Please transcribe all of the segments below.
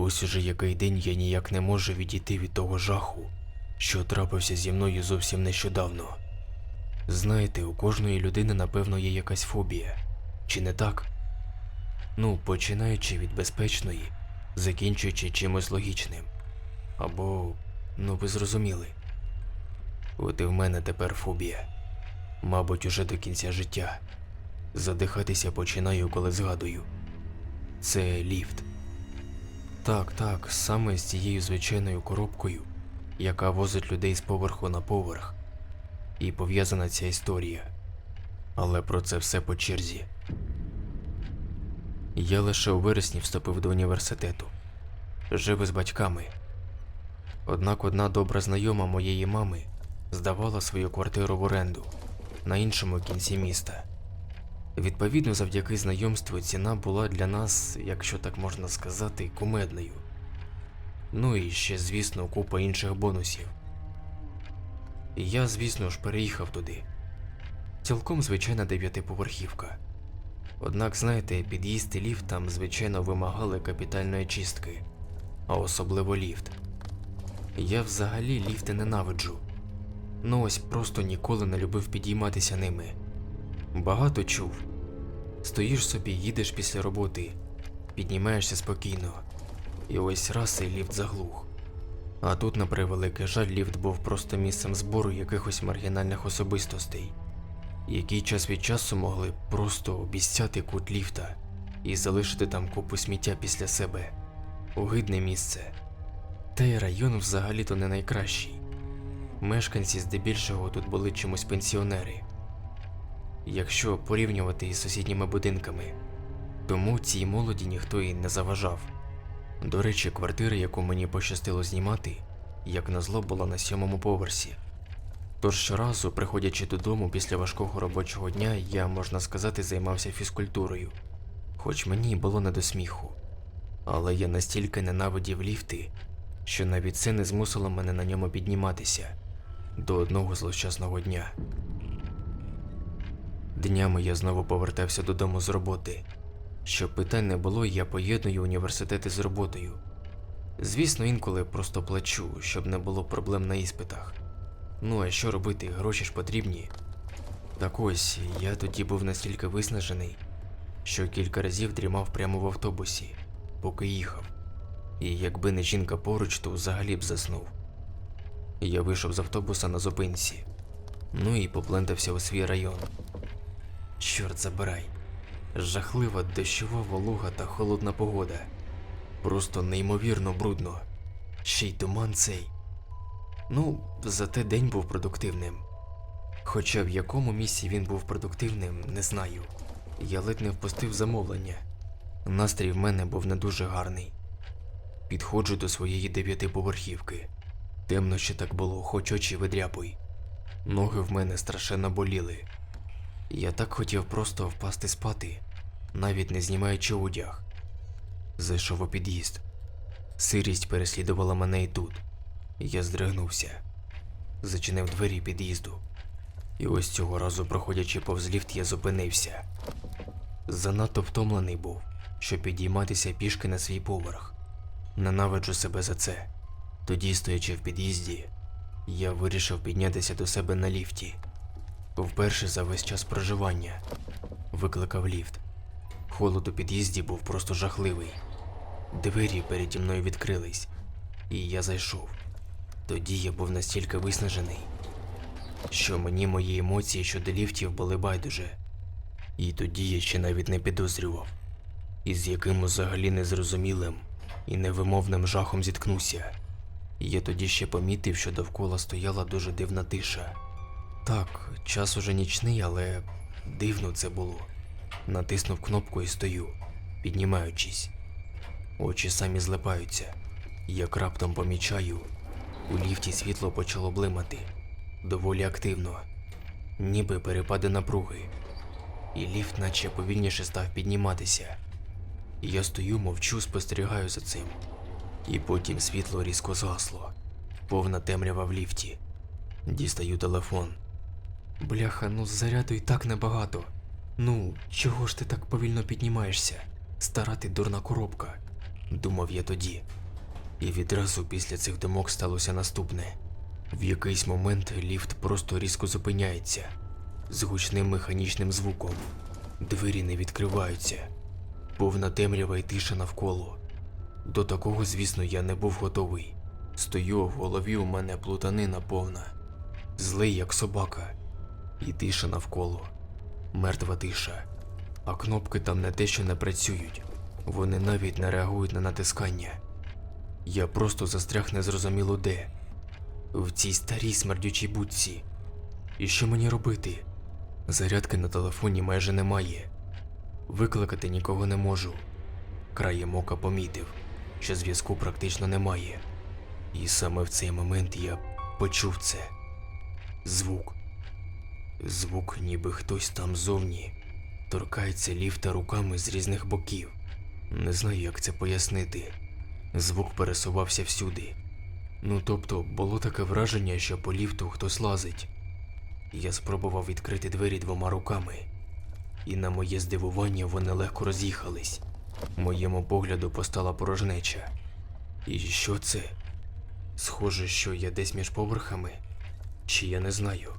ось уже який день я ніяк не можу відійти від того жаху, що трапився зі мною зовсім нещодавно. Знаєте, у кожної людини, напевно, є якась фобія. Чи не так? Ну, починаючи від безпечної, закінчуючи чимось логічним. Або, ну ви зрозуміли. От і в мене тепер фобія. Мабуть, уже до кінця життя. Задихатися починаю, коли згадую. Це ліфт. Так, так, саме з цією звичайною коробкою, яка возить людей з поверху на поверх. І пов'язана ця історія. Але про це все по черзі. Я лише у вересні вступив до університету. Жив із батьками. Однак одна добра знайома моєї мами здавала свою квартиру в оренду на іншому кінці міста. Відповідно, завдяки знайомству ціна була для нас, якщо так можна сказати, кумедною. Ну і ще, звісно, купа інших бонусів. Я, звісно ж, переїхав туди. Цілком звичайна дев'ятиповерхівка. Однак, знаєте, під'їзд і ліфт там, звичайно, вимагали капітальної чистки, а особливо ліфт. Я взагалі ліфти ненавиджу. Ну ось просто ніколи не любив підійматися ними. Багато чув. Стоїш собі, їдеш після роботи, піднімаєшся спокійно, і ось раз і ліфт заглух. А тут, на превеликий жаль, ліфт був просто місцем збору якихось маргінальних особистостей, які час від часу могли просто обіцяти кут ліфта і залишити там купу сміття після себе. Огидне місце. Та й район взагалі-то не найкращий. Мешканці здебільшого тут були чимось пенсіонери якщо порівнювати із сусідніми будинками. Тому цій молоді ніхто і не заважав. До речі, квартира, яку мені пощастило знімати, як назло, була на сьомому поверсі. Тож щоразу, приходячи додому після важкого робочого дня, я, можна сказати, займався фізкультурою, хоч мені було не до сміху. Але я настільки ненавидів ліфти, що навіть це не змусило мене на ньому підніматися до одного злощасного дня. Днями я знову повертався додому з роботи. Щоб питань не було, я поєдную університети з роботою. Звісно, інколи просто плачу, щоб не було проблем на іспитах. Ну а що робити, гроші ж потрібні. Так ось, я тоді був настільки виснажений, що кілька разів дрімав прямо в автобусі, поки їхав. І якби не жінка поруч, то взагалі б заснув. Я вийшов з автобуса на зупинці, ну і поплентався у свій район. Чорт забирай. Жахлива дощова волога та холодна погода. Просто неймовірно брудно. Ще й туман цей. Ну, зате день був продуктивним. Хоча в якому місці він був продуктивним, не знаю. Я ледь не впустив замовлення. Настрій в мене був не дуже гарний. Підходжу до своєї дев'ятиповерхівки. Темно ще так було, хоч очі видряпуй. Ноги в мене страшенно боліли. Я так хотів просто впасти спати, навіть не знімаючи одяг. Зайшов у під'їзд. Сирість переслідувала мене і тут. Я здригнувся, зачинив двері під'їзду. І ось цього разу, проходячи повз ліфт, я зупинився. Занадто втомлений був, щоб підійматися пішки на свій поверх. Ненавиджу себе за це. Тоді, стоячи в під'їзді, я вирішив піднятися до себе на ліфті. Вперше за весь час проживання викликав ліфт. Холод у під'їзді був просто жахливий. Двері переді мною відкрились, і я зайшов. Тоді я був настільки виснажений, що мені мої емоції щодо ліфтів були байдуже. І тоді я ще навіть не підозрював, із яким взагалі незрозумілим і невимовним жахом зіткнувся. Я тоді ще помітив, що довкола стояла дуже дивна тиша. Так, час уже нічний, але дивно це було. Натиснув кнопку і стою, піднімаючись. Очі самі злипаються. Як раптом помічаю, у ліфті світло почало блимати доволі активно, ніби перепади напруги, і ліфт наче повільніше став підніматися. Я стою, мовчу, спостерігаю за цим. І потім світло різко згасло, повна темрява в ліфті. Дістаю телефон. Бляха, ну заряду і так небагато. Ну, чого ж ти так повільно піднімаєшся? Стара ти дурна коробка. думав я тоді. І відразу після цих думок сталося наступне. В якийсь момент ліфт просто різко зупиняється з гучним механічним звуком. Двері не відкриваються, повна темрява і тиша навколо. До такого, звісно, я не був готовий. Стою, в голові у мене плутанина повна, злий, як собака, і тиша навколо, мертва тиша. А кнопки там не те, що не працюють, вони навіть не реагують на натискання. Я просто застряг незрозуміло де, в цій старій смердючій будці. І що мені робити? Зарядки на телефоні майже немає. Викликати нікого не можу. Краєм ока помітив, що зв'язку практично немає. І саме в цей момент я почув це. Звук. Звук, ніби хтось там зовні торкається ліфта руками з різних боків. Не знаю, як це пояснити. Звук пересувався всюди. Ну тобто, було таке враження, що по ліфту хтось лазить. Я спробував відкрити двері двома руками, і на моє здивування вони легко роз'їхались. Моєму погляду постала порожнеча. І що це? Схоже, що я десь між поверхами, чи я не знаю.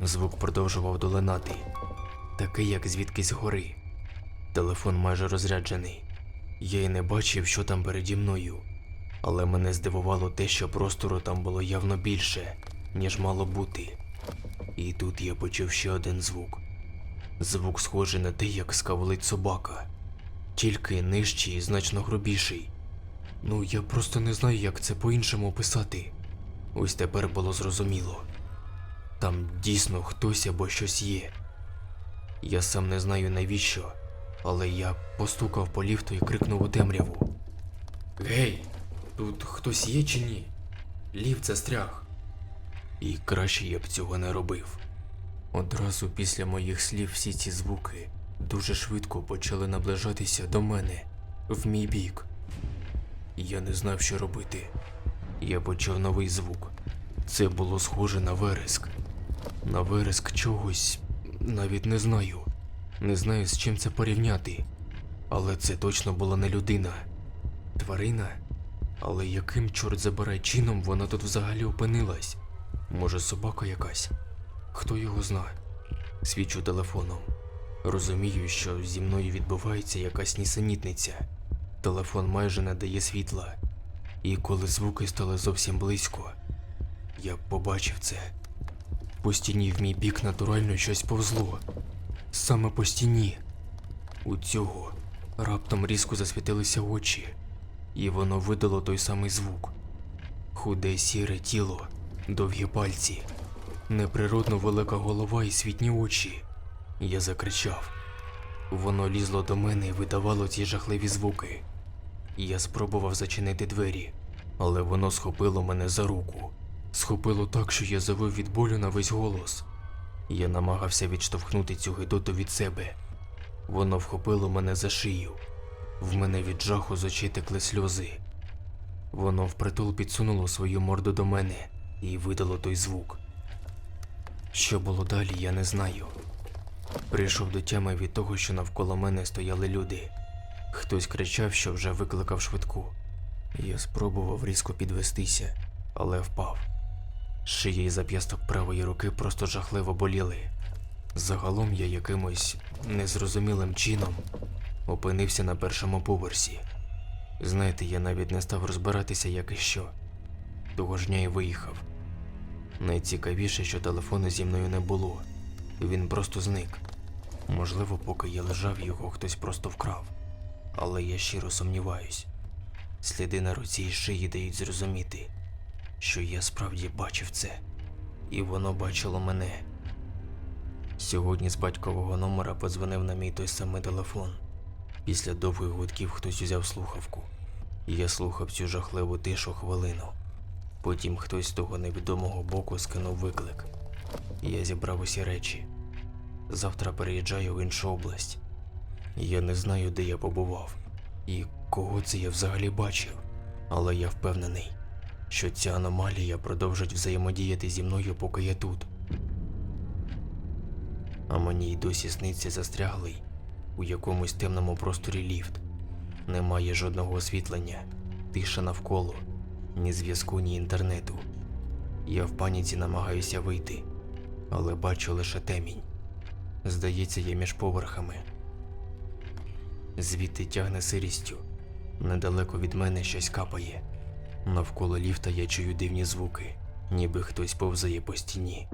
Звук продовжував долинати, такий, як звідкись гори. Телефон майже розряджений. Я й не бачив, що там переді мною, але мене здивувало те, що простору там було явно більше, ніж мало бути. І тут я почув ще один звук. Звук схожий на те, як скавлить собака, тільки нижчий і значно грубіший. Ну, я просто не знаю, як це по-іншому описати. Ось тепер було зрозуміло. Там дійсно хтось або щось є. Я сам не знаю навіщо, але я постукав по ліфту і крикнув у темряву. Гей, тут хтось є чи ні? Ліфт застряг. І краще я б цього не робив. Одразу після моїх слів всі ці звуки дуже швидко почали наближатися до мене в мій бік. Я не знав, що робити. Я почув новий звук. Це було схоже на вереск. На вереск чогось навіть не знаю. Не знаю, з чим це порівняти. Але це точно була не людина. Тварина? Але яким чорт забирай чином вона тут взагалі опинилась? Може, собака якась? Хто його знає? Свічу телефоном. Розумію, що зі мною відбувається якась нісенітниця. Телефон майже не дає світла. І коли звуки стали зовсім близько, я побачив це. По стіні в мій бік натурально щось повзло. Саме по стіні. У цього раптом різко засвітилися очі, і воно видало той самий звук. Худе сіре тіло, довгі пальці, неприродно велика голова і світні очі. Я закричав. Воно лізло до мене і видавало ці жахливі звуки. Я спробував зачинити двері, але воно схопило мене за руку. Схопило так, що я завив від болю на весь голос. Я намагався відштовхнути цю гидоту від себе. Воно вхопило мене за шию. В мене від жаху з очей текли сльози. Воно впритул підсунуло свою морду до мене і видало той звук. Що було далі, я не знаю. Прийшов до тями від того, що навколо мене стояли люди. Хтось кричав, що вже викликав швидку. Я спробував різко підвестися, але впав. Шия і зап'ясток правої руки просто жахливо боліли. Загалом я якимось незрозумілим чином опинився на першому поверсі. Знаєте, я навіть не став розбиратися, як і що. Того ж дня і виїхав. Найцікавіше, що телефону зі мною не було. Він просто зник. Можливо, поки я лежав, його хтось просто вкрав. Але я щиро сумніваюсь. Сліди на руці і шиї дають зрозуміти, що я справді бачив це, і воно бачило мене. Сьогодні з батькового номера подзвонив на мій той самий телефон. Після довгих гудків хтось узяв слухавку. Я слухав цю жахливу тишу хвилину. Потім хтось з того невідомого боку скинув виклик. Я зібрав усі речі. Завтра переїжджаю в іншу область. Я не знаю, де я побував і кого це я взагалі бачив, але я впевнений, що ця аномалія продовжить взаємодіяти зі мною, поки я тут. А мені й досі сниться застряглий у якомусь темному просторі ліфт. Немає жодного освітлення, тиша навколо, ні зв'язку, ні інтернету. Я в паніці намагаюся вийти, але бачу лише темінь. Здається, я між поверхами. Звідти тягне сирістю. Недалеко від мене щось капає. Навколо ліфта я чую дивні звуки, ніби хтось повзає по стіні.